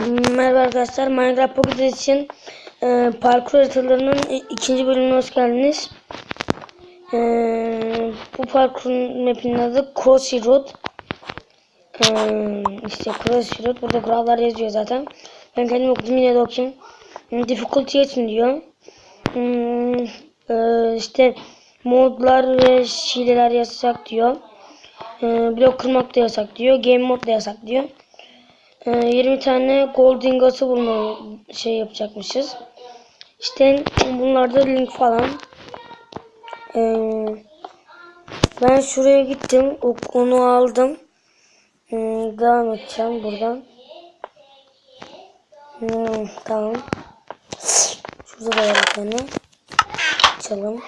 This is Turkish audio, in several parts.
Merhaba arkadaşlar. Minecraft Pocket için e, parkur haritalarının ikinci bölümüne hoş geldiniz. E, bu parkurun mapinin adı Crossy Road. E, işte Crossy Road. Burada kurallar yazıyor zaten. Ben kendim okudum yine de okuyayım. Hmm, Difficulty için diyor. Hmm, e, işte modlar ve hileler yasak diyor. E, blok kırmak da yasak diyor. Game mode da yasak diyor. Ee, 20 tane gold ingots'ı bulma şey yapacakmışız. İşte bunlarda link falan. Ee, ben şuraya gittim. o- Onu aldım. Hmm, devam edeceğim buradan. Tamam. Şurada da var tane. Açalım.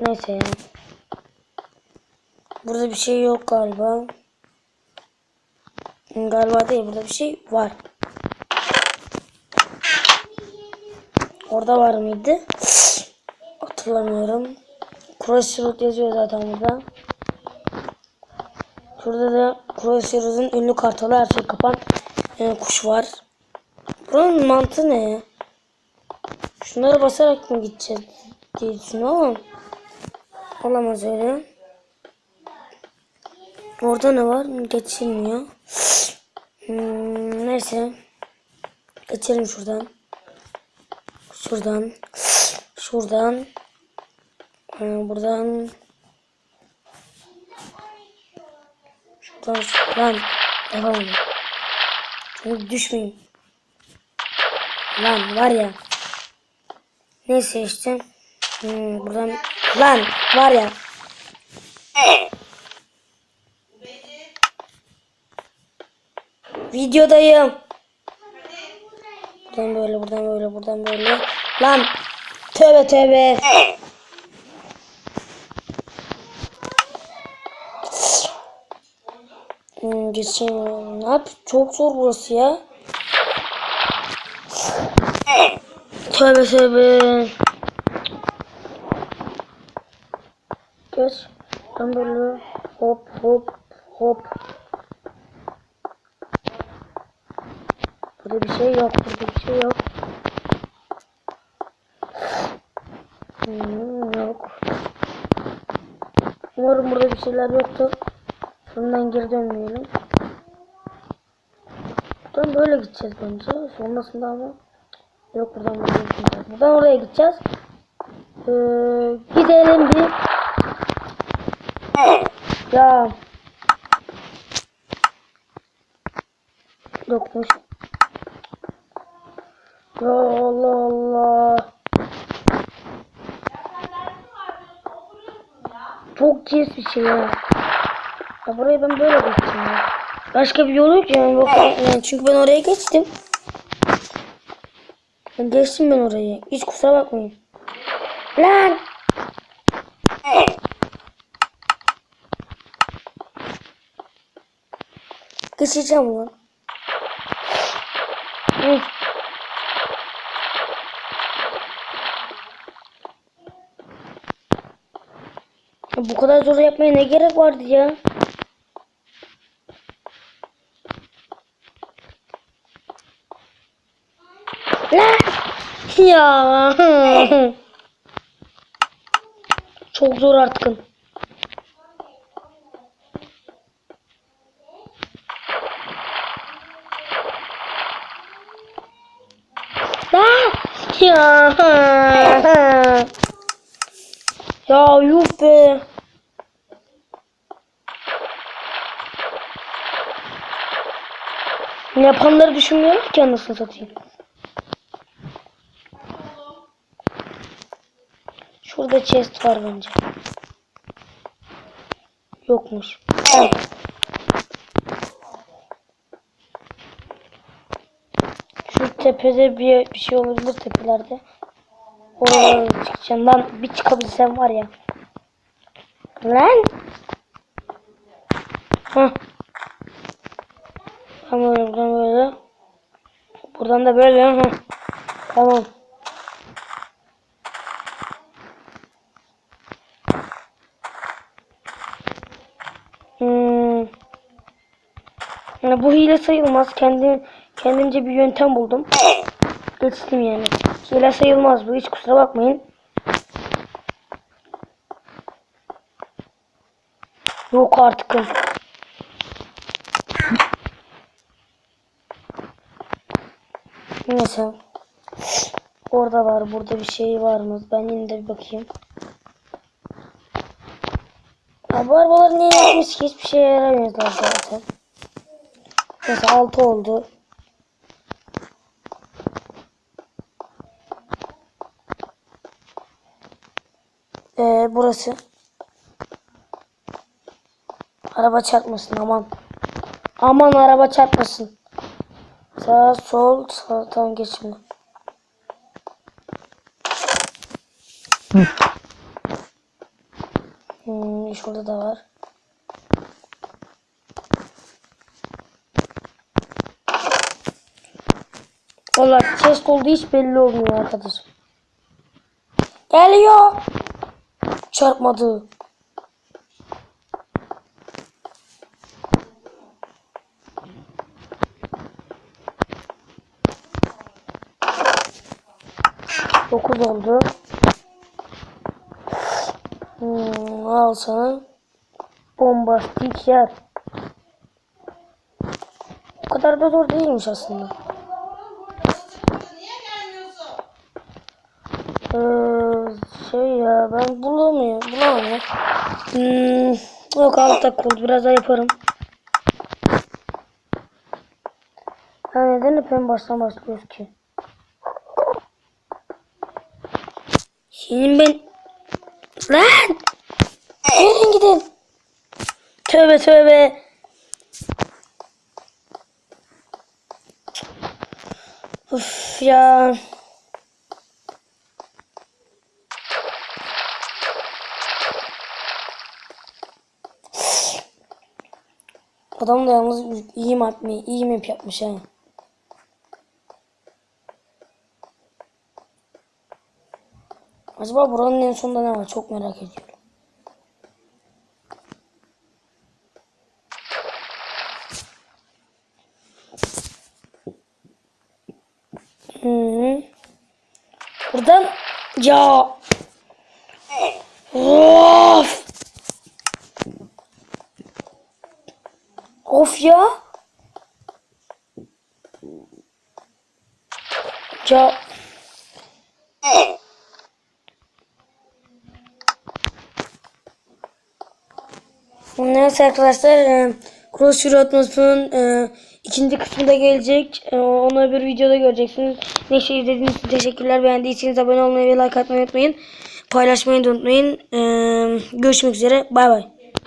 Neyse ya. Burada bir şey yok galiba. Galiba değil burada bir şey var. Orada var mıydı? Hatırlamıyorum. Crossroad yazıyor zaten burada. Şurada da Crossroad'un ünlü kartalı her şey kapan e, kuş var. Buranın mantığı ne ya? Şunlara basarak mı gideceğiz diye düşünüyorum ama olamaz öyle. Orada ne var? Geçilmiyor. Hmm, neyse. Geçelim şuradan. Şuradan. Şuradan. Ee, buradan. Şuradan. Lan. Yapamadım. Çünkü düşmeyeyim. Lan var ya. Neyse işte. Hmm, buradan. Lan var ya. Videodayım. Buradan böyle, buradan böyle, buradan böyle. Lan. Tövbe tövbe. Hmm, geçeyim. Ne yap? Çok zor burası ya. Tövbe tövbe. Geç. Ben böyle hop hop hop. Burada bir şey yok. Burada bir şey yok. Hmm, yok. Umarım burada bir şeyler yoktur. Sonundan geri dönmeyelim. Buradan böyle gideceğiz bence. Sonrasında ama yok buradan buraya gideceğiz. Buradan oraya gideceğiz. Ee, gidelim bir. Ya. Yokmuş. Allah Allah. Çok cins bir şey ya. Ya buraya ben böyle geçeceğim ya. Başka bir yol yok yani. Yani çünkü ben oraya geçtim. Ben geçtim ben orayı. Hiç kusura bakmayın. Lan! Geçeceğim lan. Hı. Bu kadar zor yapmaya ne gerek vardı ya? Lan! Ya. Çok zor artık. Lan! Ya. Ya yuh be. Yapanları düşünmüyorum ki anasını satayım. Şurada chest var bence. Yokmuş. Şu tepede bir, bir şey olabilir tepelerde. Oralara çıkacağım. Lan bir çıkabilsem var ya. Lan. Hah. Tamam buradan böyle. Buradan da böyle. Hah. Tamam. Hı. Yani bu hile sayılmaz. Kendim, kendimce bir yöntem buldum. Geçtim yani. Hile sayılmaz bu. Hiç kusura bakmayın. Yok artık. Neyse. Orada var. Burada bir şey var mı? Ben yine de bir bakayım. Ya bu arabalar niye yapmış ki? Hiçbir şeye yaramıyorlar zaten. Neyse 6 oldu. Ee, burası. Araba çarpmasın aman. Aman araba çarpmasın. Sağ sol sağ tamam geç şimdi. Hmm, şurada da var. Valla chest olduğu hiç belli olmuyor arkadaş. Geliyor. Çarpmadı. Dokuz oldu. Hmm, al sana. Bombastik yer. O kadar da zor değilmiş aslında. Ee, şey ya ben bulamıyorum. Ya. Hmm, yok alt dakika oldu. Biraz daha yaparım. Ha neden hep en baştan başlıyoruz ki? Senin ben... Lan! Gelin gidin. Tövbe tövbe. Uf ya. Adam da yalnız iyi map mi? İyi map yapmış ha. Acaba buranın en sonunda ne var? Çok merak ediyorum. -hı. Buradan ya of of ya ya Neyse arkadaşlar e, Cross Euro Atmosfer'ın e, ikinci kısmı da gelecek. E, onu bir videoda göreceksiniz. Neyse izlediğiniz için teşekkürler. Beğendiyseniz abone olmayı ve like atmayı unutmayın. Paylaşmayı da unutmayın. E, görüşmek üzere. Bay bay.